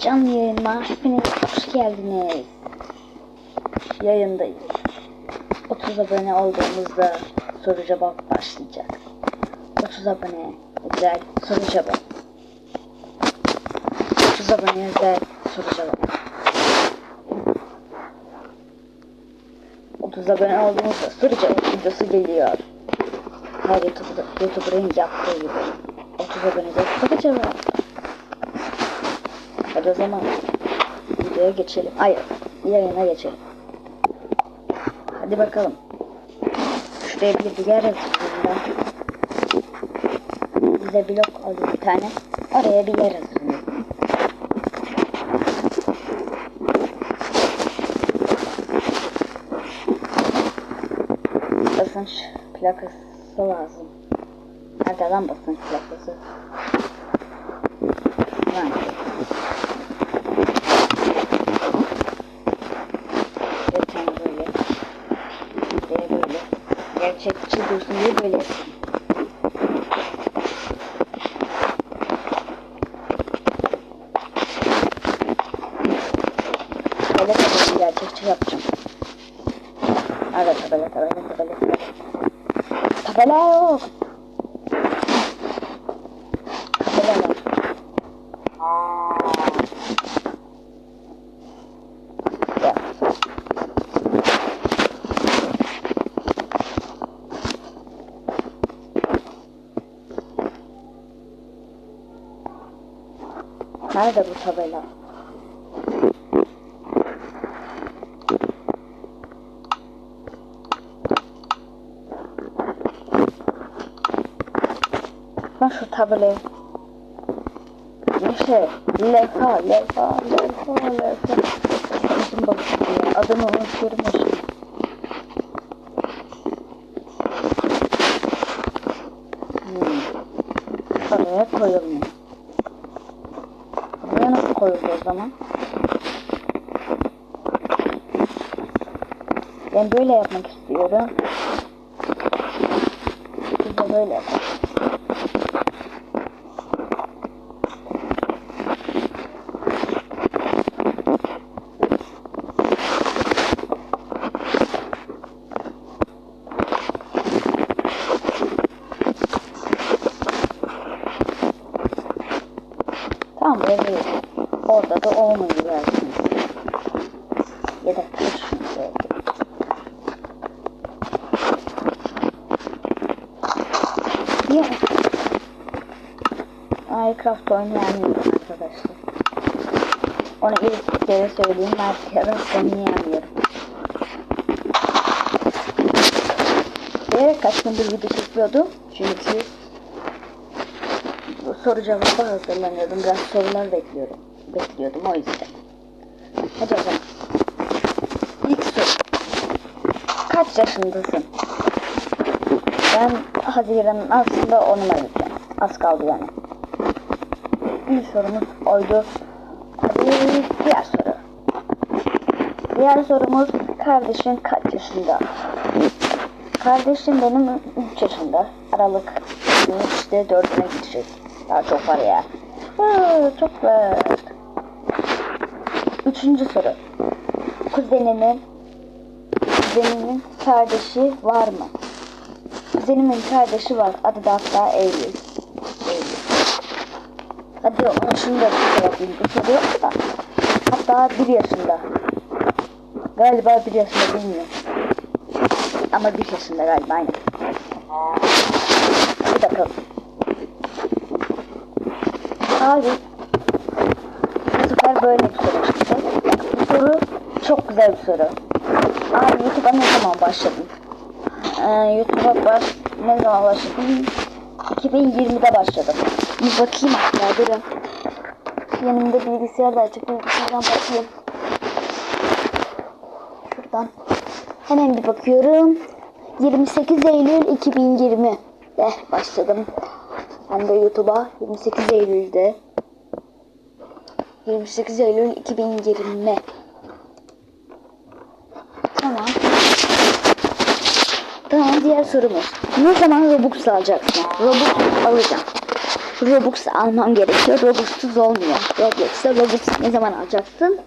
Canlı yayınıma hepiniz hoş geldiniz. Yayındayız. 30 abone olduğumuzda soru cevap başlayacak. 30 abone özel soru cevap. 30 abone özel soru cevap. 30 abone olduğumuzda soru cevap videosu geliyor. Her YouTuber, YouTuber'ın yaptığı gibi. 30 abonede soru cevap. Hadi o zaman videoya geçelim. Hayır, yayına geçelim. Hadi bakalım. Şuraya bir hazırlayayım ben. Bize blok alayım bir tane. Oraya bir yer hazırlayayım. Basınç plakası lazım. Nerede lan basınç plakası? Lan. Geçen böyle. Diye böyle. Gerçekçi dursun diye böyle yapıyorum. Böyle tabii gerçekçi yapacağım. Evet tabela tabela tabela tabela. Tabela yok. Tabela var. Ya. Nerede bu tabela? Ben şu tabelayı Neyse Lefa Lefa Lefa Lefa Bizim bakıyor adını unutuyorum şimdi hmm. Oraya nasıl koyuldu o zaman? Ben böyle yapmak istiyorum. Biz de böyle yapalım Tamam böyle orada da olmuyor belki. Ya da belki. Ya. Minecraft oynayamıyorum arkadaşlar. Onu ilk kere söyleyeyim. Minecraft oynayamıyorum. Ve kaç gündür video çekiyordum. Çünkü soru cevabı hazırlanıyordum. Biraz sorular bekliyorum. Bekliyordum o yüzden. Hadi o zaman. İlk soru. Kaç yaşındasın? Ben Haziran'ın aslında onunla gideceğim. Az kaldı yani. İlk sorumuz oydu. Hadi diğer soru. Diğer sorumuz kardeşin kaç yaşında? Kardeşim benim 3 yaşında. Aralık 3'te 4'üne gidecek. Daha çok var ya. Aa, çok var. Üçüncü soru. Kuzeninin Kuzenimin kardeşi var mı? Kuzenimin kardeşi var. Adı da hatta Eylül. Eylül. Hadi ona şunu da cevaplayayım. Bu soru yok da. Hatta bir yaşında. Galiba bir yaşında bilmiyorum. Ama bir yaşında galiba aynen. Bir bakalım. Abi bu sefer böyle bir soru çıktı. Güzel bir soru. Abi YouTube'a ne zaman başladın? Ee, YouTube'a baş... ne zaman başladım? 2020'de başladım. Bir bakayım hatta durun. Yanımda bilgisayar da açık bilgisayardan bakayım. Şuradan. Hemen bir bakıyorum. 28 Eylül 2020 de başladım. Ben de YouTube'a 28 Eylül'de 28 Eylül 2020 Tamam. Diğer sorumuz. Ne zaman Robux alacaksın? Robux alacağım. Robux almam gerekiyor. Robux'suz olmuyor. Roblox'ta Robux ne zaman alacaksın?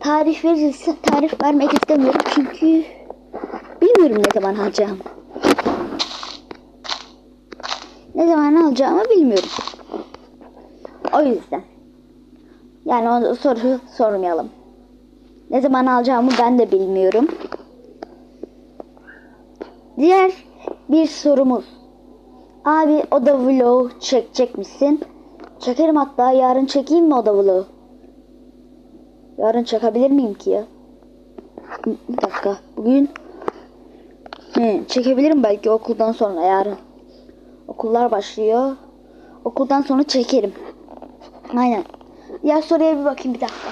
Tarih verirse tarih vermek istemiyorum çünkü bilmiyorum ne zaman alacağım. Ne zaman alacağımı bilmiyorum. O yüzden. Yani o soru sormayalım. Ne zaman alacağımı ben de bilmiyorum. Diğer bir sorumuz. Abi o da vlog çekecek misin? Çekerim hatta yarın çekeyim mi o da vlog? Yarın çekebilir miyim ki ya? Bir dakika. Bugün Hı, çekebilirim belki okuldan sonra yarın. Okullar başlıyor. Okuldan sonra çekerim. Aynen. Diğer soruya bir bakayım bir dakika.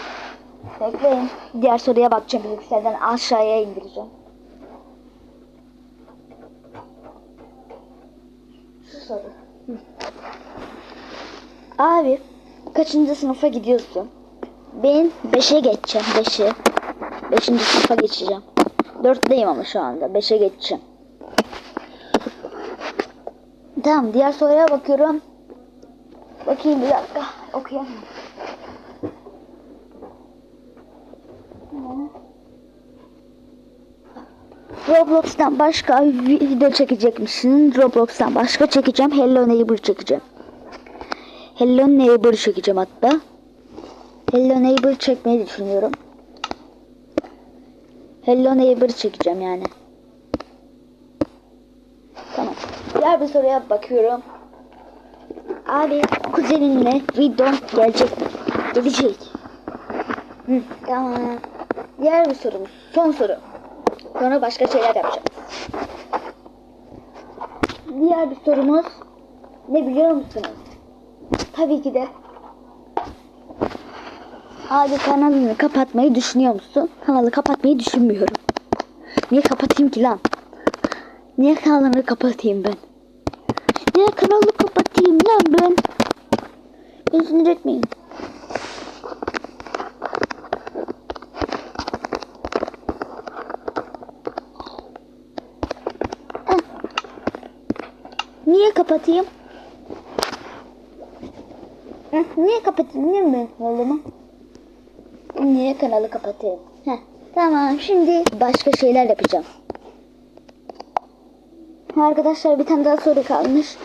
Bekleyin. Diğer soruya bakacağım. Bilgisayardan aşağıya indireceğim. Soru. Hı. Abi kaçıncı sınıfa gidiyorsun? Ben 5'e geçeceğim. 5'e. 5. sınıfa geçeceğim. 4'teyim ama şu anda. 5'e geçeceğim. Tamam diğer soruya bakıyorum. Bakayım bir dakika. Okuyamam. Roblox'tan başka video çekecek misin? Roblox'tan başka çekeceğim. Hello Neighbor çekeceğim. Hello Neighbor çekeceğim hatta. Hello Neighbor çekmeyi düşünüyorum. Hello Neighbor çekeceğim yani. Tamam. Diğer bir soruya bakıyorum. Abi kuzeninle video gelecek mi? Gelecek. Hı, tamam. Diğer bir sorumuz. Son soru. Sonra başka şeyler yapacağız. Diğer bir sorumuz ne biliyor musunuz? Tabii ki de Abi kanalını kapatmayı düşünüyor musun? Kanalı kapatmayı düşünmüyorum. Niye kapatayım ki lan? Niye kanalını kapatayım ben? Niye kanalı kapatayım lan ben? Sinir etmeyin. Niye kapatayım? Heh, niye kapatayım? Niye mi oğlumu? Niye kanalı kapatayım? Heh, tamam şimdi başka şeyler yapacağım. Arkadaşlar bir tane daha soru kalmış.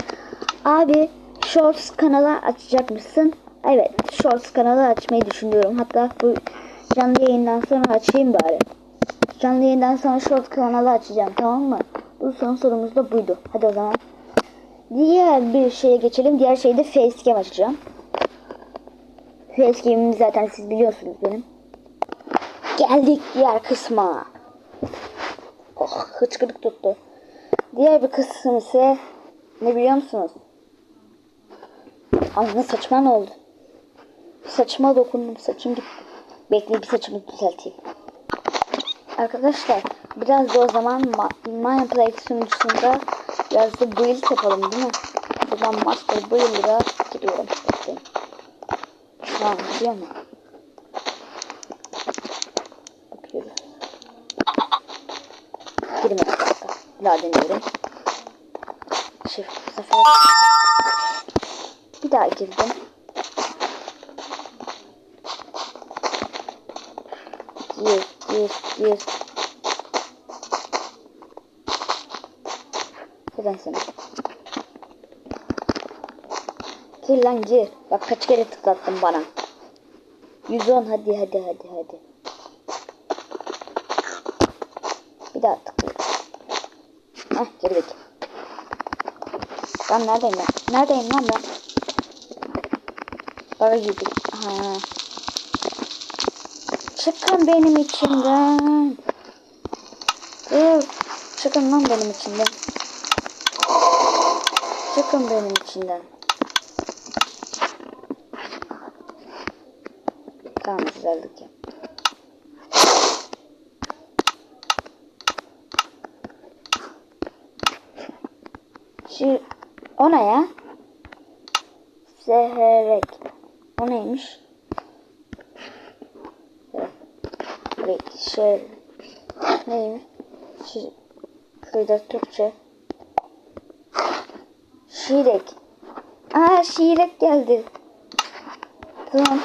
Abi Shorts kanalı açacak mısın? Evet Shorts kanalı açmayı düşünüyorum. Hatta bu canlı yayından sonra açayım bari. Canlı yayından sonra Shorts kanalı açacağım tamam mı? Bu son sorumuz da buydu. Hadi o zaman. Diğer bir şeye geçelim. Diğer şeyde facecam açacağım. Facecam'imi zaten siz biliyorsunuz benim. Geldik diğer kısma. Oh hıçkırık tuttu. Diğer bir kısım ise ne biliyor musunuz? Anne saçma ne oldu? Saçıma dokundum. Saçım gitti. Bekle bir saçımı düzelteyim. Arkadaşlar biraz da o zaman Minecraft sunucusunda biraz da build yapalım değil mi? Zaman Master Build'e giriyorum. Bekleyin. Tamam gidiyor mu? Bakıyoruz. Girmedi dakika. Bir daha deniyorum. Shift bu sefer. Bir daha girdim. Gir, gir, gir. Neden seni? Gir lan gir. Bak kaç kere tıklattın bana. 110 hadi hadi hadi hadi. Bir daha tıkla. Hah girdik. Ben neredeyim ben? Neredeyim lan ben? Bara girdik. Aha. Çıkın benim içimden. Dur. Çıkın lan benim içimden. Çıkın benim içinden. Tamam güzellik ya. Şu o ya? Seherek. O neymiş? Seherek. Şey. Neymiş? Şurada Türkçe. Şirek. Aa şiirek geldi. Tamam.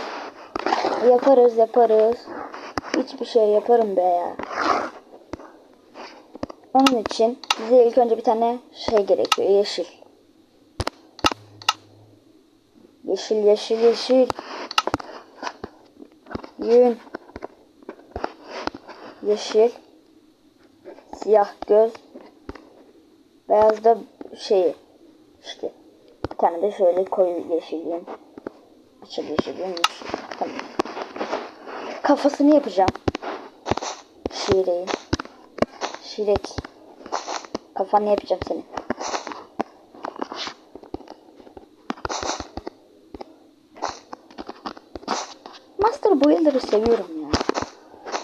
Yaparız yaparız. Hiçbir şey yaparım be ya. Onun için bize ilk önce bir tane şey gerekiyor. Yeşil. Yeşil yeşil yeşil. Yün. Yeşil. Siyah göz. Beyaz da şey işte bir tane de şöyle koyu yeşil yün. Açık yeşil yün. Tamam. Kafasını yapacağım. Şireyi. Şirek. Kafanı yapacağım seni. Master Builder'ı seviyorum ya.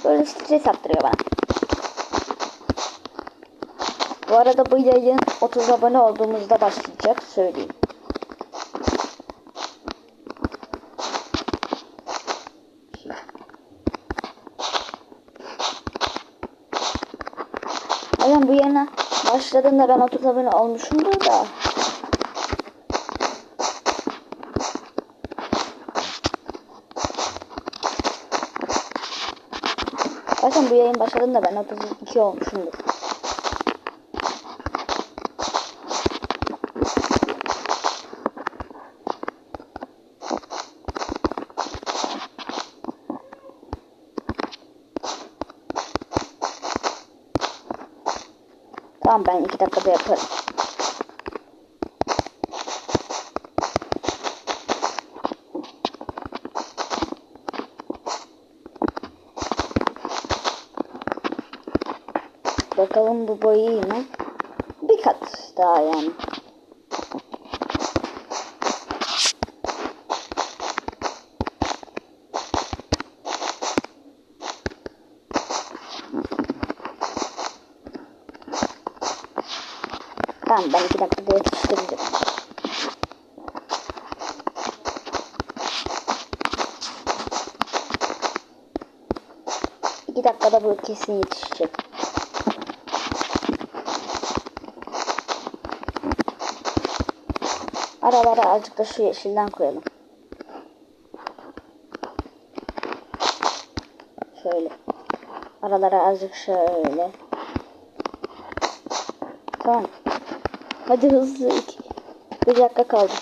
Böyle stres attırıyor bana. Bu arada bu yayın 30 abone olduğumuzda başlayacak söyleyeyim. Aynen bu yana başladığında ben 30 abone olmuşumdur da. Zaten bu yayın başladığında ben 32 olmuşumdur. Tamam ben iki dakikada yaparım. Bakalım bu boyu iyi mi? Bir kat daha yani. Tamam ben iki dakikada yetiştireceğim. İki dakikada bu kesin yetişecek. Aralara azıcık da şu yeşilden koyalım. Şöyle. Aralara azıcık şöyle. Tamam. Hadi hızlı. iki. Bir dakika kaldı.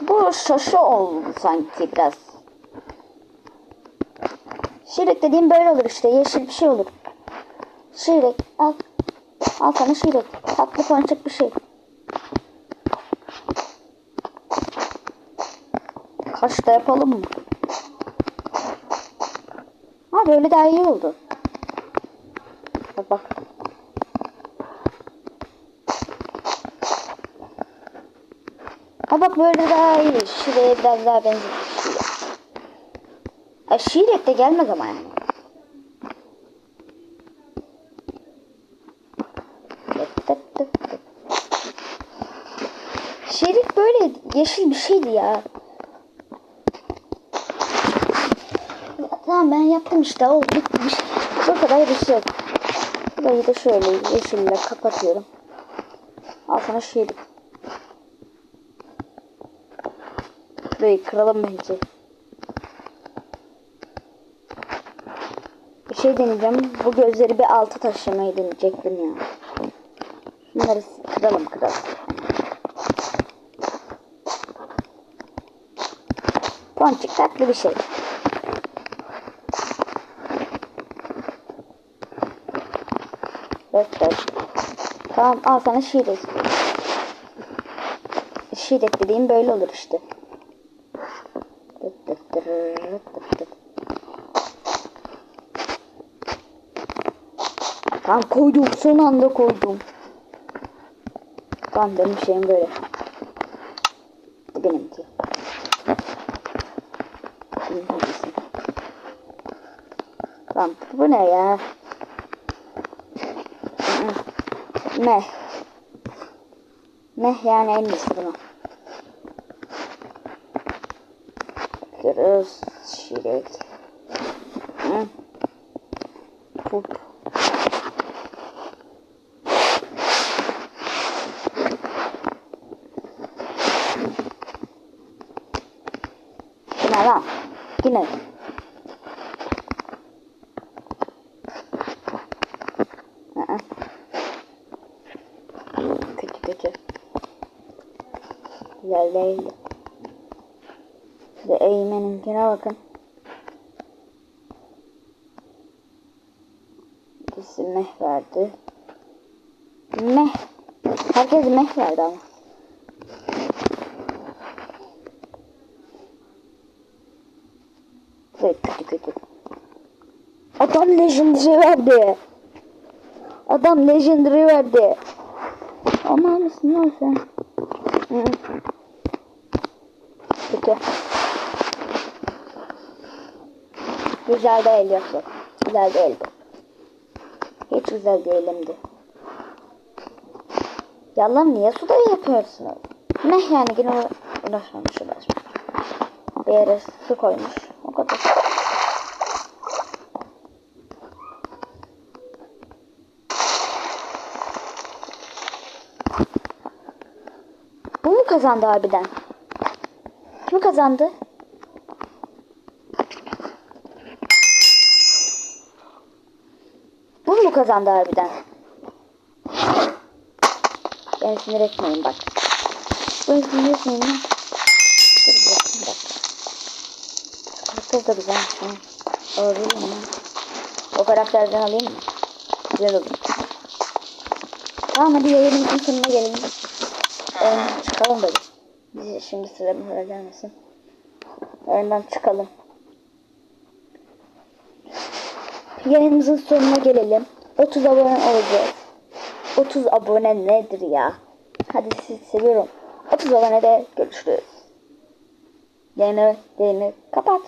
Bu şaşı oldu sanki biraz. Şirek dediğim böyle olur işte. Yeşil bir şey olur. Şirek al. Al sana şirek. Tatlı ponçik bir şey. Kaşta yapalım mı? Ha böyle daha iyi oldu. Bak bak. Ha bak böyle daha iyi. Şuraya biraz daha gibi. Ha şiirek de gelmez ama yani. Şerik böyle yeşil bir şeydi ya. Ben yaptım işte oldu şey. Bu kadar bir şey. Burayı da şöyle yeşille kapatıyorum. Al sana şirik. Şurayı kıralım bence. Bir şey deneyeceğim. Bu gözleri bir altı taşımayı deneyecektim ya. Bunları kıralım kıralım. Ponçik tatlı bir şey. Evet evet. Tamam al sana şiirek. Şiirek dediğim böyle olur işte. Tamam koydum. Son anda koydum. Tamam benim şeyim böyle. Bu benimki. Tamam bu ne ya? Ne? Ne yani en iyisi bunu. yapıyoruz. Şirek. Hı. Yine lan. Yine. Aa. Kötü kötü. Bir de Eymen'inkine bakın. İkisi meh verdi. Meh. Herkes meh verdi ama. Ve kötü kötü. Adam legendary verdi. Adam legendary verdi. Ama mısın lan sen? Hı. Kötü. Güzel değil yoksa. Güzel değildi. Hiç güzel değilimdi. Yalan niye suda yapıyorsunuz? Meh yani yine uğra- uğraşmamış uğraşmamış. Bir yere su koymuş. O kadar. Bu mu kazandı harbiden? Kim kazandı? Bu mu kazandı harbiden? Ben sinir etmeyin bak. Ben sinir etmeyin. Dur bakayım bak. Karakter de ha. Alabilir miyim? O karakterden alayım mı? Güzel olur. Tamam hadi yayınımızın sonuna gelelim. Oyundan çıkalım böyle. Şimdi sıramız öyle gelmesin. Oyundan çıkalım. Yayınımızın sonuna gelelim. 30 abone olacağız. 30 abone nedir ya? Hadi sizi seviyorum. 30 abonede görüşürüz. Yayını, yayını kapat.